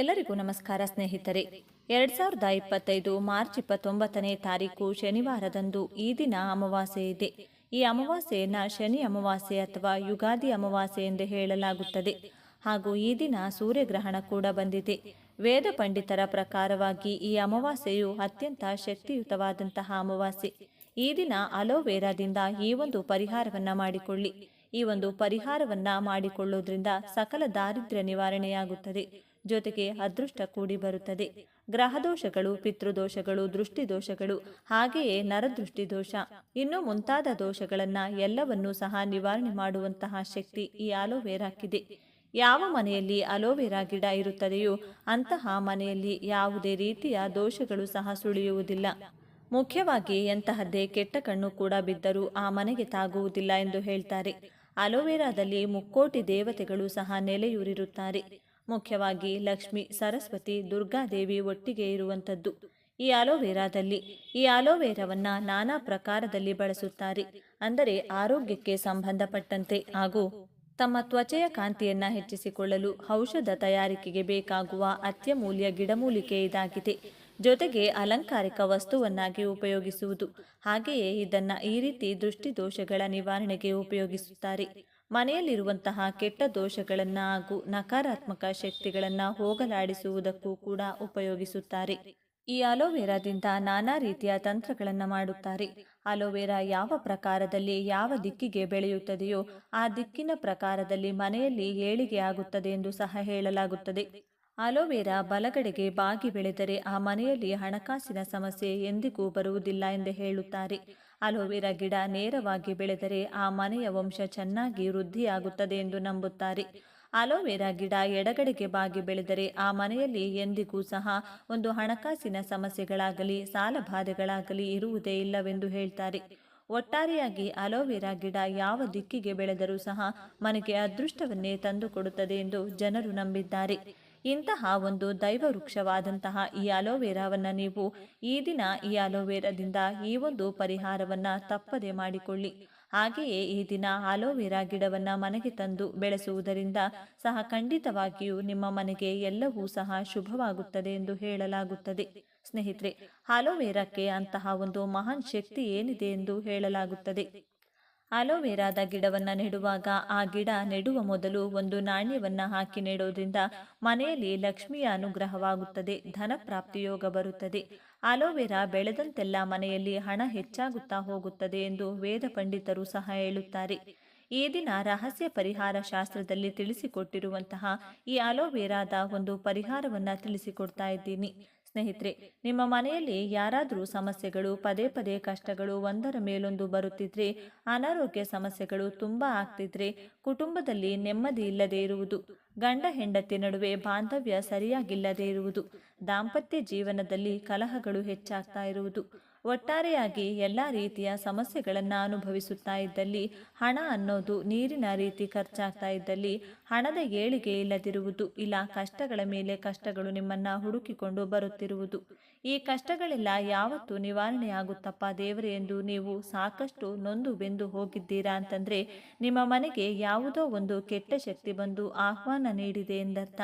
ಎಲ್ಲರಿಗೂ ನಮಸ್ಕಾರ ಸ್ನೇಹಿತರೆ. ಎರಡ್ ಸಾವಿರದ ಇಪ್ಪತ್ತೈದು ಮಾರ್ಚ್ ಇಪ್ಪತ್ತೊಂಬತ್ತನೇ ತಾರೀಕು ಶನಿವಾರದಂದು ಈ ದಿನ ಅಮಾವಾಸ್ಯೆ ಇದೆ. ಈ ಅಮಾವಾಸ್ಯೆಯನ್ನ ಶನಿ ಅಮಾವಾಸ್ಯೆ ಅಥವಾ ಯುಗಾದಿ ಅಮಾವಾಸ್ಯೆ ಎಂದು ಹೇಳಲಾಗುತ್ತದೆ. ಹಾಗೂ ಈ ದಿನ ಸೂರ್ಯಗ್ರಹಣ ಕೂಡ ಬಂದಿದೆ. ವೇದ ಪಂಡಿತರ ಪ್ರಕಾರವಾಗಿ ಈ ಅಮಾವಾಸ್ಯೆಯು ಅತ್ಯಂತ ಶಕ್ತಿಯುತವಾದಂತಹ ಅಮಾವಾಸ್ಯೆ. ಈ ದಿನ ಅಲೋವೆರಾದಿಂದ ಈ ಒಂದು ಪರಿಹಾರವನ್ನ ಮಾಡಿಕೊಳ್ಳಿ. ಈ ಒಂದು ಪರಿಹಾರವನ್ನ ಮಾಡಿಕೊಳ್ಳುವುದರಿಂದ ಸಕಲ ದಾರಿದ್ರ್ಯ ನಿವಾರಣೆಯಾಗುತ್ತದೆ. ಜೊತೆಗೆ ಅದೃಷ್ಟ ಕೂಡಿ ಬರುತ್ತದೆ. ಗ್ರಹದೋಷಗಳು, ಪಿತೃದೋಷಗಳು, ದೃಷ್ಟಿದೋಷಗಳು, ಹಾಗೆಯೇ ನರದೃಷ್ಟಿ ದೋಷ ಇನ್ನು ಮುಂತಾದ ದೋಷಗಳನ್ನ ಎಲ್ಲವನ್ನೂ ಸಹ ನಿವಾರಣೆ ಮಾಡುವಂತಹ ಶಕ್ತಿ ಈ ಆಲೋವೆರಾಕ್ಕಿದೆ ಯಾವ ಮನೆಯಲ್ಲಿ ಅಲೋವೆರಾ ಗಿಡ ಇರುತ್ತದೆಯೋ ಅಂತಹ ಮನೆಯಲ್ಲಿ ಯಾವುದೇ ರೀತಿಯ ದೋಷಗಳು ಸಹ ಸುಳಿಯುವುದಿಲ್ಲ. ಮುಖ್ಯವಾಗಿ ಎಂತಹದ್ದೇ ಕೆಟ್ಟ ಕಣ್ಣು ಕೂಡ ಬಿದ್ದರೂ ಆ ಮನೆಗೆ ತಾಗುವುದಿಲ್ಲ ಎಂದು ಹೇಳ್ತಾರೆ. ಅಲೋವೆರಾದಲ್ಲಿ ಮುಕ್ಕೋಟಿ ದೇವತೆಗಳು ಸಹ ನೆಲೆಯೂರಿರುತ್ತಾರೆ. ಮುಖ್ಯವಾಗಿ ಲಕ್ಷ್ಮಿ, ಸರಸ್ವತಿ, ದುರ್ಗಾದೇವಿ ಒಟ್ಟಿಗೆ ಇರುವಂಥದ್ದು. ಈ ಆಲೋವೇರಾದಲ್ಲಿ, ಈ ಆಲೋವೇರಾವನ್ನು ನಾನಾ ಪ್ರಕಾರದಲ್ಲಿ ಬಳಸುತ್ತಾರೆ. ಅಂದರೆ ಆರೋಗ್ಯಕ್ಕೆ ಸಂಬಂಧಪಟ್ಟಂತೆ ಹಾಗೂ ತಮ್ಮ ತ್ವಚೆಯ ಕಾಂತಿಯನ್ನು ಹೆಚ್ಚಿಸಿಕೊಳ್ಳಲು ಔಷಧ ತಯಾರಿಕೆಗೆ ಬೇಕಾಗುವ ಅತ್ಯಮೂಲ್ಯ ಗಿಡಮೂಲಿಕೆ ಇದಾಗಿದೆ. ಜೊತೆಗೆ ಅಲಂಕಾರಿಕ ವಸ್ತುವನ್ನಾಗಿ ಉಪಯೋಗಿಸುವುದು. ಹಾಗೆಯೇ ಇದನ್ನು ಈ ರೀತಿ ದೃಷ್ಟಿದೋಷಗಳ ನಿವಾರಣೆಗೆ ಉಪಯೋಗಿಸುತ್ತಾರೆ. ಮನೆಯಲ್ಲಿರುವಂತಹ ಕೆಟ್ಟ ದೋಷಗಳನ್ನ ಹಾಗೂ ನಕಾರಾತ್ಮಕ ಶಕ್ತಿಗಳನ್ನ ಹೋಗಲಾಡಿಸುವುದಕ್ಕೂ ಕೂಡ ಉಪಯೋಗಿಸುತ್ತಾರೆ. ಈ ಅಲೋವೆರಾದಿಂದ ನಾನಾ ರೀತಿಯ ತಂತ್ರಗಳನ್ನು ಮಾಡುತ್ತಾರೆ. ಅಲೋವೆರಾ ಯಾವ ಪ್ರಕಾರದಲ್ಲಿ ಯಾವ ದಿಕ್ಕಿಗೆ ಬೆಳೆಯುತ್ತದೆಯೋ ಆ ದಿಕ್ಕಿನ ಪ್ರಕಾರದಲ್ಲಿ ಮನೆಯಲ್ಲಿ ಏಳಿಗೆ ಆಗುತ್ತದೆ ಎಂದು ಸಹ ಹೇಳಲಾಗುತ್ತದೆ. ಅಲೋವೆರಾ ಬಲಗಡೆಗೆ ಬಾಗಿ ಬೆಳೆದರೆ ಆ ಮನೆಯಲ್ಲಿ ಹಣಕಾಸಿನ ಸಮಸ್ಯೆ ಎಂದಿಗೂ ಬರುವುದಿಲ್ಲ ಎಂದು ಹೇಳುತ್ತಾರೆ. ಅಲೋವೆರಾ ಗಿಡ ನೇರವಾಗಿ ಬೆಳೆದರೆ ಆ ಮನೆಯ ವಂಶ ಚೆನ್ನಾಗಿ ವೃದ್ಧಿಯಾಗುತ್ತದೆ ಎಂದು ನಂಬುತ್ತಾರೆ. ಅಲೋವೆರಾ ಗಿಡ ಎಡಗಡೆಗೆ ಬಾಗಿ ಬೆಳೆದರೆ ಆ ಮನೆಯಲ್ಲಿ ಎಂದಿಗೂ ಸಹ ಒಂದು ಹಣಕಾಸಿನ ಸಮಸ್ಯೆಗಳಾಗಲಿ, ಸಾಲಬಾಧೆಗಳಾಗಲಿ ಇರುವುದೇ ಇಲ್ಲವೆಂದು ಹೇಳ್ತಾರೆ. ಒಟ್ಟಾರೆಯಾಗಿ ಅಲೋವೆರಾ ಗಿಡ ಯಾವ ದಿಕ್ಕಿಗೆ ಬೆಳೆದರೂ ಸಹ ಮನೆಗೆ ಅದೃಷ್ಟವನ್ನೇ ತಂದುಕೊಡುತ್ತದೆ ಎಂದು ಜನರು ನಂಬಿದ್ದಾರೆ. ಇಂತಹ ಒಂದು ದೈವ ವೃಕ್ಷವಾದಂತಹ ಈ ಅಲೋವೇರಾವನ್ನು ನೀವು ಈ ದಿನ ಈ ಅಲೋವೆರಾದಿಂದ ಈ ಒಂದು ಪರಿಹಾರವನ್ನು ತಪ್ಪದೆ ಮಾಡಿಕೊಳ್ಳಿ. ಹಾಗೆಯೇ ಈ ದಿನ ಅಲೋವೆರಾ ಗಿಡವನ್ನ ಮನೆಗೆ ತಂದು ಬೆಳೆಸುವುದರಿಂದ ಸಹ ಖಂಡಿತವಾಗಿಯೂ ನಿಮ್ಮ ಮನೆಗೆ ಎಲ್ಲವೂ ಸಹ ಶುಭವಾಗುತ್ತದೆ ಎಂದು ಹೇಳಲಾಗುತ್ತದೆ. ಸ್ನೇಹಿತರೆ, ಅಲೋವೆರಾಕ್ಕೆ ಅಂತಹ ಒಂದು ಮಹಾನ್ ಶಕ್ತಿ ಏನಿದೆ ಎಂದು ಹೇಳಲಾಗುತ್ತದೆ. ಅಲೋವೆರಾದ ಗಿಡವನ್ನು ನೆಡುವಾಗ ಆ ಗಿಡ ನೆಡುವ ಮೊದಲು ಒಂದು ನಾಣ್ಯವನ್ನ ಹಾಕಿ ನೆಡೋದ್ರಿಂದ ಮನೆಯಲ್ಲಿ ಲಕ್ಷ್ಮಿಯ ಅನುಗ್ರಹವಾಗುತ್ತದೆ, ಧನ ಪ್ರಾಪ್ತಿಯೋಗ ಬರುತ್ತದೆ. ಅಲೋವೆರಾ ಬೆಳೆದಂತೆಲ್ಲ ಮನೆಯಲ್ಲಿ ಹಣ ಹೆಚ್ಚಾಗುತ್ತಾ ಹೋಗುತ್ತದೆ ಎಂದು ವೇದ ಪಂಡಿತರು ಸಹ ಹೇಳುತ್ತಾರೆ. ಈ ದಿನ ರಹಸ್ಯ ಪರಿಹಾರ ಶಾಸ್ತ್ರದಲ್ಲಿ ತಿಳಿಸಿಕೊಟ್ಟಿರುವಂತಹ ಈ ಅಲೋವೆರಾದ ಒಂದು ಪರಿಹಾರವನ್ನ ತಿಳಿಸಿಕೊಡ್ತಾ ಇದ್ದೀನಿ. ಸ್ನೇಹಿತರೆ, ನಿಮ್ಮ ಮನೆಯಲ್ಲಿ ಯಾರಾದರೂ ಸಮಸ್ಯೆಗಳು, ಪದೇ ಪದೇ ಕಷ್ಟಗಳು ಒಂದರ ಮೇಲೊಂದು ಬರುತ್ತಿದ್ರೆ, ಅನಾರೋಗ್ಯ ಸಮಸ್ಯೆಗಳು ತುಂಬ ಆಗ್ತಿದ್ರೆ ಕುಟುಂಬದಲ್ಲಿ ನೆಮ್ಮದಿ ಇಲ್ಲದೆ ಇರುವುದು. ಗಂಡ ಹೆಂಡತಿ ನಡುವೆ ಬಾಂಧವ್ಯ ಸರಿಯಾಗಿಲ್ಲದೆ ಇರುವುದು. ದಾಂಪತ್ಯ ಜೀವನದಲ್ಲಿ ಕಲಹಗಳು ಹೆಚ್ಚಾಗ್ತಾ ಇರುವುದು. ಒಟ್ಟಾರೆಯಾಗಿ ಎಲ್ಲ ರೀತಿಯ ಸಮಸ್ಯೆಗಳನ್ನು ಅನುಭವಿಸುತ್ತಾ ಇದ್ದಲ್ಲಿ, ಹಣ ಅನ್ನೋದು ನೀರಿನ ರೀತಿ ಖರ್ಚಾಗ್ತಾ ಇದ್ದಲ್ಲಿ, ಹಣದ ಏಳಿಗೆ ಇಲ್ಲದಿರುವುದು ಇಲ್ಲ, ಕಷ್ಟಗಳ ಮೇಲೆ ಕಷ್ಟಗಳು ನಿಮ್ಮನ್ನು ಹುಡುಕಿಕೊಂಡು ಬರುತ್ತಿರುವುದು. ಈ ಕಷ್ಟಗಳೆಲ್ಲ ಯಾವತ್ತು ನಿವಾರಣೆಯಾಗುತ್ತಪ್ಪ ದೇವರೇ ಎಂದು ನೀವು ಸಾಕಷ್ಟು ನೊಂದು ಬೆಂದು ಹೋಗಿದ್ದೀರಾ ಅಂತಂದರೆ, ನಿಮ್ಮ ಮನೆಗೆ ಯಾವುದೋ ಒಂದು ಕೆಟ್ಟ ಶಕ್ತಿ ಬಂದು ಆಹ್ವಾನ ನೀಡಿದೆ ಎಂದರ್ಥ.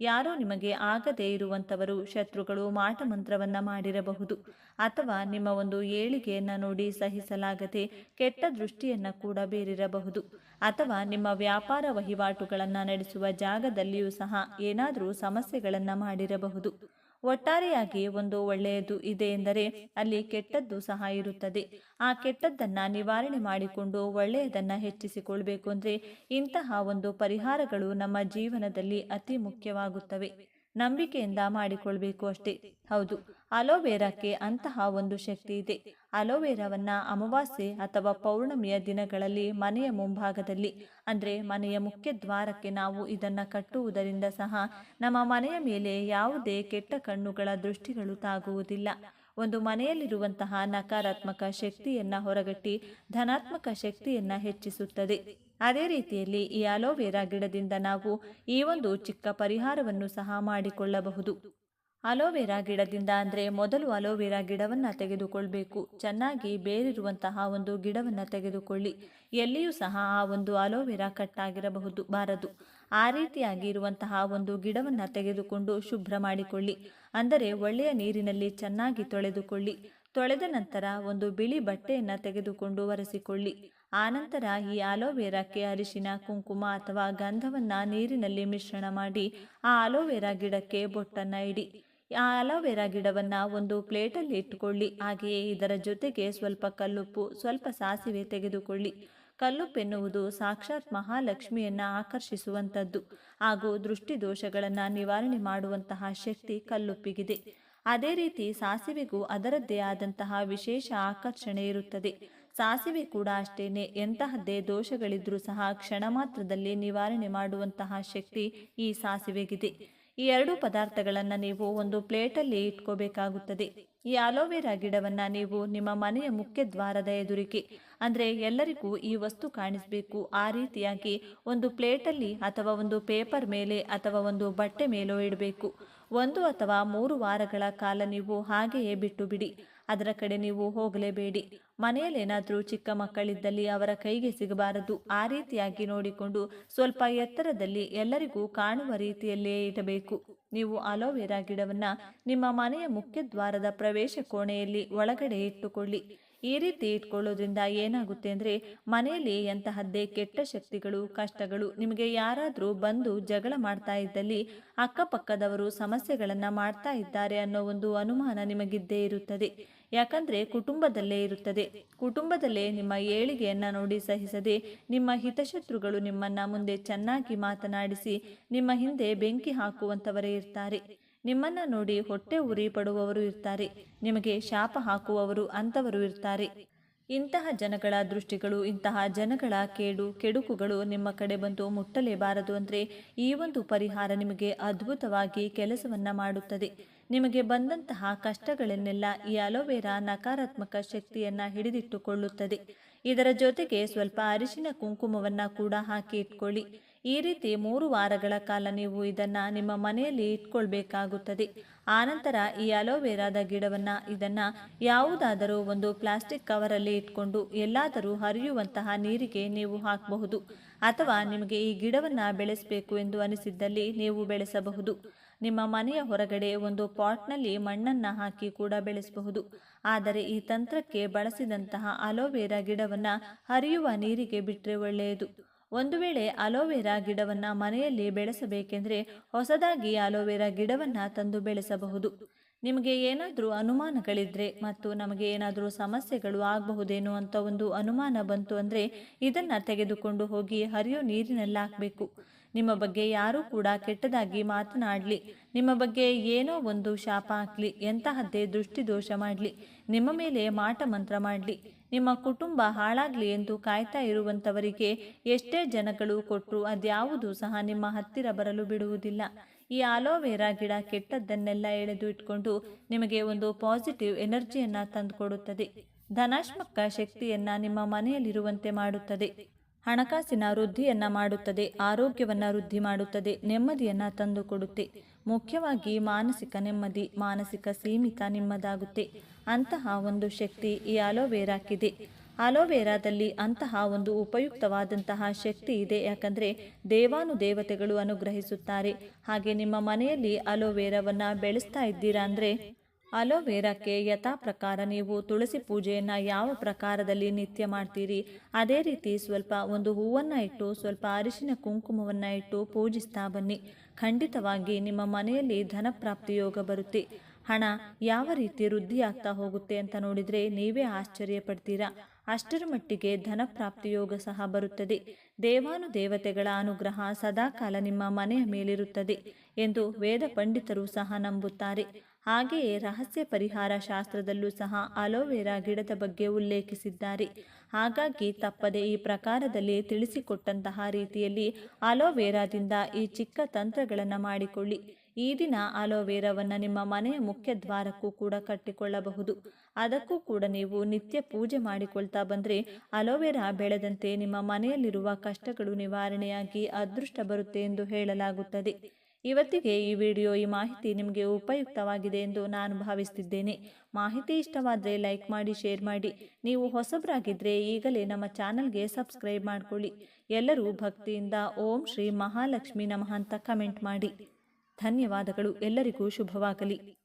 ಯಾರೋ ನಿಮಗೆ ಆಗದೇ ಇರುವಂಥವರು ಶತ್ರುಗಳು ಮಾಟಮಂತ್ರವನ್ನು ಮಾಡಿರಬಹುದು. ಅಥವಾ ನಿಮ್ಮ ಒಂದು ಏಳಿಗೆಯನ್ನು ನೋಡಿ ಸಹಿಸಲಾಗದೆ ಕೆಟ್ಟ ದೃಷ್ಟಿಯನ್ನ ಕೂಡ ಬೀರಿರಬಹುದು. ಅಥವಾ ನಿಮ್ಮ ವ್ಯಾಪಾರ ವಹಿವಾಟುಗಳನ್ನು ನಡೆಸುವ ಜಾಗದಲ್ಲಿಯೂ ಸಹ ಏನಾದರೂ ಸಮಸ್ಯೆಗಳನ್ನು ಮಾಡಿರಬಹುದು. ಒಟ್ಟಾರೆಯಾಗಿ ಒಂದು ಒಳ್ಳೆಯದು ಇದೆ ಎಂದರೆ ಅಲ್ಲಿ ಕೆಟ್ಟದ್ದು ಸಹ ಇರುತ್ತದೆ. ಆ ಕೆಟ್ಟದ್ದನ್ನ ನಿವಾರಣೆ ಮಾಡಿಕೊಂಡು ಒಳ್ಳೆಯದನ್ನ ಹೆಚ್ಚಿಸಿಕೊಳ್ಬೇಕು ಅಂದ್ರೆ ಇಂತಹ ಒಂದು ಪರಿಹಾರಗಳು ನಮ್ಮ ಜೀವನದಲ್ಲಿ ಅತಿ ಮುಖ್ಯವಾಗುತ್ತವೆ. ನಂಬಿಕೆಯಿಂದ ಮಾಡಿಕೊಳ್ಬೇಕು ಅಷ್ಟೇ. ಹೌದು ಅಲೋವೆರಾಕ್ಕೆ ಅಂತಹ ಒಂದು ಶಕ್ತಿ ಇದೆ. ಅಲೋವೆರಾವನ್ನ ಅಮಾವಾಸ್ಯೆ ಅಥವಾ ಪೌರ್ಣಮಿಯ ದಿನಗಳಲ್ಲಿ ಮನೆಯ ಮುಂಭಾಗದಲ್ಲಿ, ಅಂದರೆ ಮನೆಯ ಮುಖ್ಯ ದ್ವಾರಕ್ಕೆ ನಾವು ಇದನ್ನು ಕಟ್ಟುವುದರಿಂದ ಸಹ ನಮ್ಮ ಮನೆಯ ಮೇಲೆ ಯಾವುದೇ ಕೆಟ್ಟ ಕಣ್ಣುಗಳ ದೃಷ್ಟಿಗಳು ತಾಗುವುದಿಲ್ಲ. ಒಂದು ಮನೆಯಲ್ಲಿರುವಂತಹ ನಕಾರಾತ್ಮಕ ಶಕ್ತಿಯನ್ನ ಹೊರಗಟ್ಟಿ ಧನಾತ್ಮಕ ಶಕ್ತಿಯನ್ನ ಹೆಚ್ಚಿಸುತ್ತದೆ. ಅದೇ ರೀತಿಯಲ್ಲಿ ಈ ಅಲೋವೆರಾ ಗಿಡದಿಂದ ನಾವು ಈ ಒಂದು ಚಿಕ್ಕ ಪರಿಹಾರವನ್ನು ಸಹ ಮಾಡಿಕೊಳ್ಳಬಹುದು. ಅಲೋವೆರಾ ಗಿಡದಿಂದ ಅಂದರೆ ಮೊದಲು ಅಲೋವೆರಾ ಗಿಡವನ್ನು ತೆಗೆದುಕೊಳ್ಬೇಕು. ಚೆನ್ನಾಗಿ ಬೇರಿರುವಂತಹ ಒಂದು ಗಿಡವನ್ನು ತೆಗೆದುಕೊಳ್ಳಿ. ಎಲ್ಲಿಯೂ ಸಹ ಆ ಒಂದು ಅಲೋವೆರಾ ಕಟ್ಟಾಗಿರಬಹುದು, ಬಾರದು. ಆ ರೀತಿಯಾಗಿ ಇರುವಂತಹ ಒಂದು ಗಿಡವನ್ನು ತೆಗೆದುಕೊಂಡು ಶುಭ್ರ ಮಾಡಿಕೊಳ್ಳಿ. ಅಂದರೆ ಒಳ್ಳೆಯ ನೀರಿನಲ್ಲಿ ಚೆನ್ನಾಗಿ ತೊಳೆದುಕೊಳ್ಳಿ. ತೊಳೆದ ನಂತರ ಒಂದು ಬಿಳಿ ಬಟ್ಟೆಯನ್ನು ತೆಗೆದುಕೊಂಡು ಒರೆಸಿಕೊಳ್ಳಿ. ಆನಂತರ ಈ ಆಲೋವೆರಾಕ್ಕೆ ಅರಿಶಿನ, ಕುಂಕುಮ ಅಥವಾ ಗಂಧವನ್ನ ನೀರಿನಲ್ಲಿ ಮಿಶ್ರಣ ಮಾಡಿ ಆ ಆಲೋವೆರಾ ಗಿಡಕ್ಕೆ ಬೊಟ್ಟನ್ನ ಇಡಿ. ಆ ಅಲೋವೆರಾ ಗಿಡವನ್ನ ಒಂದು ಪ್ಲೇಟಲ್ಲಿ ಇಟ್ಟುಕೊಳ್ಳಿ. ಹಾಗೆಯೇ ಇದರ ಜೊತೆಗೆ ಸ್ವಲ್ಪ ಕಲ್ಲುಪ್ಪು, ಸ್ವಲ್ಪ ಸಾಸಿವೆ ತೆಗೆದುಕೊಳ್ಳಿ. ಕಲ್ಲುಪ್ಪೆನ್ನುವುದು ಸಾಕ್ಷಾತ್ ಮಹಾಲಕ್ಷ್ಮಿಯನ್ನ ಆಕರ್ಷಿಸುವಂಥದ್ದು ಹಾಗೂ ದೃಷ್ಟಿ ದೋಷಗಳನ್ನು ನಿವಾರಣೆ ಮಾಡುವಂತಹ ಶಕ್ತಿ ಕಲ್ಲುಪ್ಪಿಗಿದೆ. ಅದೇ ರೀತಿ ಸಾಸಿವೆಗೂ ಅದರದ್ದೇ ಆದಂತಹ ವಿಶೇಷ ಆಕರ್ಷಣೆ ಇರುತ್ತದೆ. ಸಾಸಿವೆ ಕೂಡ ಅಷ್ಟೇನೆ. ಎಂತಹದ್ದೇ ದೋಷಗಳಿದ್ರೂ ಸಹ ಕ್ಷಣ ಮಾತ್ರದಲ್ಲಿ ನಿವಾರಣೆ ಮಾಡುವಂತಹ ಶಕ್ತಿ ಈ ಸಾಸಿವೆಗಿದೆ. ಈ ಎರಡು ಪದಾರ್ಥಗಳನ್ನು ನೀವು ಒಂದು ಪ್ಲೇಟಲ್ಲಿ ಇಟ್ಕೋಬೇಕಾಗುತ್ತದೆ. ಈ ಅಲೋವೆರಾ ಗಿಡವನ್ನು ನೀವು ನಿಮ್ಮ ಮನೆಯ ಮುಖ್ಯ ದ್ವಾರದ ಎದುರಿಗೆ, ಅಂದ್ರೆ ಎಲ್ಲರಿಗೂ ಈ ವಸ್ತು ಕಾಣಿಸಬೇಕು, ಆ ರೀತಿಯಾಗಿ ಒಂದು ಪ್ಲೇಟಲ್ಲಿ ಅಥವಾ ಒಂದು ಪೇಪರ್ ಮೇಲೆ ಅಥವಾ ಒಂದು ಬಟ್ಟೆ ಮೇಲೋ ಇಡಬೇಕು. ಒಂದು ಅಥವಾ ಮೂರು ವಾರಗಳ ಕಾಲ ನೀವು ಹಾಗೆಯೇ ಬಿಟ್ಟು ಬಿಡಿ. ಅದರ ಕಡೆ ನೀವು ಹೋಗಲೇಬೇಡಿ. ಮನೆಯಲ್ಲಿ ಏನಾದರೂ ಚಿಕ್ಕ ಮಕ್ಕಳಿದ್ದಲ್ಲಿ ಅವರ ಕೈಗೆ ಸಿಗಬಾರದು, ಆ ರೀತಿಯಾಗಿ ನೋಡಿಕೊಂಡು ಸ್ವಲ್ಪ ಎತ್ತರದಲ್ಲಿ ಎಲ್ಲರಿಗೂ ಕಾಣುವ ರೀತಿಯಲ್ಲೇ ಇಡಬೇಕು ನೀವು ಅಲೋವೆರಾ ಗಿಡವನ್ನ ನಿಮ್ಮ ಮನೆಯ ಮುಖ್ಯ ದ್ವಾರದ ಪ್ರವೇಶ ಕೋಣೆಯಲ್ಲಿ ಒಳಗಡೆ ಇಟ್ಟುಕೊಳ್ಳಿ. ಈ ರೀತಿ ಇಟ್ಕೊಳ್ಳೋದ್ರಿಂದ ಏನಾಗುತ್ತೆ ಅಂದರೆ ಮನೆಯಲ್ಲಿ ಎಂತಹದ್ದೇ ಕೆಟ್ಟ ಶಕ್ತಿಗಳು, ಕಷ್ಟಗಳು ನಿಮಗೆ ಯಾರಾದರೂ ಬಂದು ಜಗಳ ಮಾಡ್ತಾ ಇದ್ದಲ್ಲಿ ಅಕ್ಕಪಕ್ಕದವರು ಸಮಸ್ಯೆಗಳನ್ನು ಮಾಡ್ತಾ ಇದ್ದಾರೆ ಅನ್ನೋ ಒಂದು ಅನುಮಾನ ನಿಮಗಿದ್ದೇ ಇರುತ್ತದೆ. ಯಾಕಂದ್ರೆ ಕುಟುಂಬದಲ್ಲೇ ಇರುತ್ತದೆ. ಕುಟುಂಬದಲ್ಲೇ ನಿಮ್ಮ ಏಳಿಗೆಯನ್ನ ನೋಡಿ ಸಹಿಸದೆ ನಿಮ್ಮ ಹಿತಶತ್ರುಗಳು ನಿಮ್ಮನ್ನ ಮುಂದೆ ಚೆನ್ನಾಗಿ ಮಾತನಾಡಿಸಿ ನಿಮ್ಮ ಹಿಂದೆ ಬೆಂಕಿ ಹಾಕುವಂತವರೇ ಇರ್ತಾರೆ. ನಿಮ್ಮನ್ನ ನೋಡಿ ಹೊಟ್ಟೆ ಉರಿ ಪಡುವವರು ಇರ್ತಾರೆ. ನಿಮಗೆ ಶಾಪ ಹಾಕುವವರು ಅಂತವರು ಇರ್ತಾರೆ. ಇಂತಹ ಜನಗಳ ದೃಷ್ಟಿಗಳು, ಇಂತಹ ಜನಗಳ ಕೇಡು, ಕೆಡುಕುಗಳು ನಿಮ್ಮ ಕಡೆ ಬಂದು ಮುಟ್ಟಲೇಬಾರದು ಅಂದರೆ ಈ ಒಂದು ಪರಿಹಾರ ನಿಮಗೆ ಅದ್ಭುತವಾಗಿ ಕೆಲಸವನ್ನ ಮಾಡುತ್ತದೆ. ನಿಮಗೆ ಬಂದಂತಹ ಕಷ್ಟಗಳನ್ನೆಲ್ಲ ಈ ಅಲೋವೆರಾ ನಕಾರಾತ್ಮಕ ಶಕ್ತಿಯನ್ನ ಹಿಡಿದಿಟ್ಟುಕೊಳ್ಳುತ್ತದೆ. ಇದರ ಜೊತೆಗೆ ಸ್ವಲ್ಪ ಅರಿಶಿನ ಕುಂಕುಮವನ್ನ ಕೂಡ ಹಾಕಿ ಇಟ್ಕೊಳ್ಳಿ. ಈ ರೀತಿ ಮೂರು ವಾರಗಳ ಕಾಲ ನೀವು ಇದನ್ನ ನಿಮ್ಮ ಮನೆಯಲ್ಲಿ ಇಟ್ಕೊಳ್ಬೇಕಾಗುತ್ತದೆ. ಆನಂತರ ಈ ಅಲೋವೆರಾದ ಗಿಡವನ್ನ ಇದನ್ನ ಯಾವುದಾದರೂ ಒಂದು ಪ್ಲಾಸ್ಟಿಕ್ ಕವರಲ್ಲಿ ಇಟ್ಕೊಂಡು ಎಲ್ಲಾದರೂ ಹರಿಯುವಂತಹ ನೀರಿಗೆ ನೀವು ಹಾಕಬಹುದು. ಅಥವಾ ನಿಮಗೆ ಈ ಗಿಡವನ್ನ ಬೆಳೆಸಬೇಕು ಎಂದು ಅನಿಸಿದ್ದಲ್ಲಿ ನೀವು ಬೆಳೆಸಬಹುದು. ನಿಮ್ಮ ಮನೆಯ ಹೊರಗಡೆ ಒಂದು ಪಾಟ್ನಲ್ಲಿ ಮಣ್ಣನ್ನು ಹಾಕಿ ಕೂಡ ಬೆಳೆಸಬಹುದು. ಆದರೆ ಈ ತಂತ್ರಕ್ಕೆ ಬಳಸಿದಂತಹ ಅಲೋವೆರಾ ಗಿಡವನ್ನು ಹರಿಯುವ ನೀರಿಗೆ ಬಿಟ್ಟರೆ ಒಳ್ಳೆಯದು. ಒಂದು ವೇಳೆ ಅಲೋವೆರಾ ಗಿಡವನ್ನು ಮನೆಯಲ್ಲಿ ಬೆಳೆಸಬೇಕೆಂದರೆ ಹೊಸದಾಗಿ ಅಲೋವೆರಾ ಗಿಡವನ್ನು ತಂದು ಬೆಳೆಸಬಹುದು. ನಿಮಗೆ ಏನಾದರೂ ಅನುಮಾನಗಳಿದ್ರೆ ಮತ್ತು ನಮಗೆ ಏನಾದರೂ ಸಮಸ್ಯೆಗಳು ಆಗಬಹುದೇನೋ ಅಂತ ಒಂದು ಅನುಮಾನ ಬಂತು ಅಂದರೆ ಇದನ್ನು ತೆಗೆದುಕೊಂಡು ಹೋಗಿ ಹರಿಯೋ ನೀರಿನಲ್ಲಿ ಹಾಕಬೇಕು ನಿಮ್ಮ ಬಗ್ಗೆ ಯಾರೂ ಕೂಡ ಕೆಟ್ಟದಾಗಿ ಮಾತನಾಡಲಿ. ನಿಮ್ಮ ಬಗ್ಗೆ ಏನೋ ಒಂದು ಶಾಪ ಹಾಕಲಿ, ಎಂತಹದ್ದೇ ದೃಷ್ಟಿದೋಷ ಮಾಡಲಿ. ನಿಮ್ಮ ಮೇಲೆ ಮಾಟ ಮಂತ್ರ ಮಾಡಲಿ. ನಿಮ್ಮ ಕುಟುಂಬ ಹಾಳಾಗಲಿ ಎಂದು ಕಾಯ್ತಾ ಇರುವಂಥವರಿಗೆ ಎಷ್ಟೇ ಜನಗಳು ಕೊಟ್ಟರು ಅದ್ಯಾವುದೂ ಸಹ ನಿಮ್ಮ ಹತ್ತಿರ ಬರಲು ಬಿಡುವುದಿಲ್ಲ. ಈ ಆಲೋವೆರಾ ಗಿಡ ಕೆಟ್ಟದ್ದನ್ನೆಲ್ಲ ಎಳೆದು ಇಟ್ಕೊಂಡು ನಿಮಗೆ ಒಂದು ಪಾಸಿಟಿವ್ ಎನರ್ಜಿಯನ್ನು ತಂದುಕೊಡುತ್ತದೆ. ಧನಾತ್ಮಕ ಶಕ್ತಿಯನ್ನ ನಿಮ್ಮ ಮನೆಯಲ್ಲಿರುವಂತೆ ಮಾಡುತ್ತದೆ. ಹಣಕಾಸಿನ ವೃದ್ಧಿಯನ್ನ ಮಾಡುತ್ತದೆ, ಆರೋಗ್ಯವನ್ನ ವೃದ್ಧಿ ಮಾಡುತ್ತದೆ, ನೆಮ್ಮದಿಯನ್ನ ತಂದುಕೊಡುತ್ತೆ ಮುಖ್ಯವಾಗಿ ಮಾನಸಿಕ ನೆಮ್ಮದಿ, ಮಾನಸಿಕ ಸೀಮಿತ ನಿಮ್ಮದಾಗುತ್ತೆ. ಅಂತಹ ಒಂದು ಶಕ್ತಿ ಈ ಅಲೋವೆರಾಕ್ಕಿದೆ ಅಲೋವೆರಾದಲ್ಲಿ ಅಂತಹ ಒಂದು ಉಪಯುಕ್ತವಾದಂತಹ ಶಕ್ತಿ ಇದೆ, ಯಾಕಂದರೆ ದೇವಾನು ದೇವತೆಗಳು ಅನುಗ್ರಹಿಸುತ್ತಾರೆ. ಹಾಗೆ ನಿಮ್ಮ ಮನೆಯಲ್ಲಿ ಅಲೋವೆರಾವನ್ನು ಬೆಳೆಸ್ತಾ ಇದ್ದೀರಾ ಅಂದರೆ ಅಲೋವೆರಾಕ್ಕೆ ಯಥಾ ಪ್ರಕಾರ ನೀವು ತುಳಸಿ ಪೂಜೆಯನ್ನು ಯಾವ ಪ್ರಕಾರದಲ್ಲಿ ನಿತ್ಯ ಮಾಡ್ತೀರಿ? ಅದೇ ರೀತಿ ಸ್ವಲ್ಪ ಒಂದು ಹೂವನ್ನು ಇಟ್ಟು, ಸ್ವಲ್ಪ ಅರಿಶಿನ ಕುಂಕುಮವನ್ನು ಇಟ್ಟು ಪೂಜಿಸ್ತಾ ಬನ್ನಿ. ಖಂಡಿತವಾಗಿ ನಿಮ್ಮ ಮನೆಯಲ್ಲಿ ಧನಪ್ರಾಪ್ತಿ ಯೋಗ ಬರುತ್ತೆ. ಹಣ ಯಾವ ರೀತಿ ವೃದ್ಧಿಯಾಗ್ತಾ ಹೋಗುತ್ತೆ ಅಂತ ನೋಡಿದರೆ ನೀವೇ ಆಶ್ಚರ್ಯ ಪಡ್ತೀರಾ ಅಷ್ಟರ ಮಟ್ಟಿಗೆ ಧನಪ್ರಾಪ್ತಿ ಯೋಗ ಸಹ ಬರುತ್ತದೆ. ದೇವಾನು ದೇವತೆಗಳ ಅನುಗ್ರಹ ಸದಾಕಾಲ ನಿಮ್ಮ ಮನೆಯ ಮೇಲಿರುತ್ತದೆ ಎಂದು ವೇದ ಪಂಡಿತರು ಸಹ ನಂಬುತ್ತಾರೆ. ಹಾಗೆಯೇ ರಹಸ್ಯ ಪರಿಹಾರ ಶಾಸ್ತ್ರದಲ್ಲೂ ಸಹ ಅಲೋವೆರಾ ಗಿಡದ ಬಗ್ಗೆ ಉಲ್ಲೇಖಿಸಿದ್ದಾರೆ. ಹಾಗಾಗಿ ತಪ್ಪದೆ ಈ ಪ್ರಕಾರದಲ್ಲಿ ತಿಳಿಸಿಕೊಟ್ಟಂತಹ ರೀತಿಯಲ್ಲಿ ಅಲೋವೆರಾದಿಂದ ಈ ಚಿಕ್ಕ ತಂತ್ರಗಳನ್ನು ಮಾಡಿಕೊಳ್ಳಿ. ಈ ದಿನ ಅಲೋವೆರಾವನ್ನು ನಿಮ್ಮ ಮನೆಯ ಮುಖ್ಯ ದ್ವಾರಕ್ಕೂ ಕೂಡ ಕಟ್ಟಿಕೊಳ್ಳಬಹುದು. ಅದಕ್ಕೂ ಕೂಡ ನೀವು ನಿತ್ಯ ಪೂಜೆ ಮಾಡಿಕೊಳ್ತಾ ಬಂದರೆ ಅಲೋವೆರಾ ಬೆಳೆದಂತೆ ನಿಮ್ಮ ಮನೆಯಲ್ಲಿರುವ ಕಷ್ಟಗಳು ನಿವಾರಣೆಯಾಗಿ ಅದೃಷ್ಟ ಬರುತ್ತೆ ಎಂದು ಹೇಳಲಾಗುತ್ತದೆ. ಇವತ್ತಿಗೆ ಈ ವಿಡಿಯೋ, ಈ ಮಾಹಿತಿ ನಿಮಗೆ ಉಪಯುಕ್ತವಾಗಿದೆ ಎಂದು ನಾನು ಭಾವಿಸ್ತಿದ್ದೇನೆ. ಮಾಹಿತಿ ಇಷ್ಟವಾದರೆ ಲೈಕ್ ಮಾಡಿ, ಶೇರ್ ಮಾಡಿ. ನೀವು ಹೊಸಬರಾಗಿದ್ದರೆ ಈಗಲೇ ನಮ್ಮ ಚಾನಲ್ಗೆ ಸಬ್ಸ್ಕ್ರೈಬ್ ಮಾಡಿಕೊಳ್ಳಿ. ಎಲ್ಲರೂ ಭಕ್ತಿಯಿಂದ ಓಂ ಶ್ರೀ ಮಹಾಲಕ್ಷ್ಮಿ ನಮಃ ಅಂತ ಕಮೆಂಟ್ ಮಾಡಿ. ಧನ್ಯವಾದಗಳು. ಎಲ್ಲರಿಗೂ ಶುಭವಾಗಲಿ.